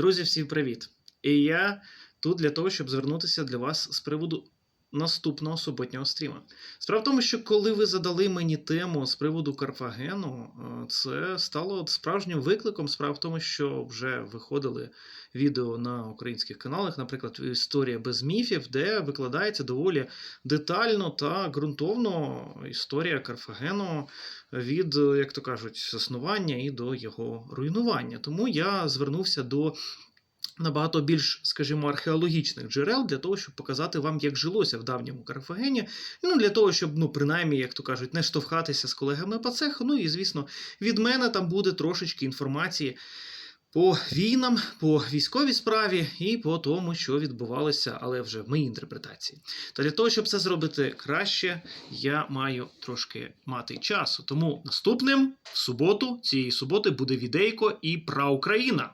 Друзі, всім привіт! І я тут для того, щоб звернутися для вас з приводу наступного суботнього стріма. Справа в тому, що коли ви задали мені тему з приводу Карфагену, е, це стало справжнім викликом. Справа в тому, що вже виходили відео на українських каналах, наприклад, Історія без міфів, де викладається доволі детально та ґрунтовно історія Карфагену від, як то кажуть, заснування і до його руйнування. Тому я звернувся до набагато більш, скажімо, археологічних джерел для того, щоб показати вам, як жилося в давньому Карфагені. Ну, для того, щоб, ну, принаймні, як то кажуть, не штовхатися з колегами по цеху. Ну і, звісно, від мене там буде трошечки інформації. По війнам, по військовій справі і по тому, що відбувалося, але вже в моїй інтерпретації. Та для того, щоб це зробити краще, я маю трошки мати часу. Тому наступним в суботу, цієї суботи, буде відейко і про Україна.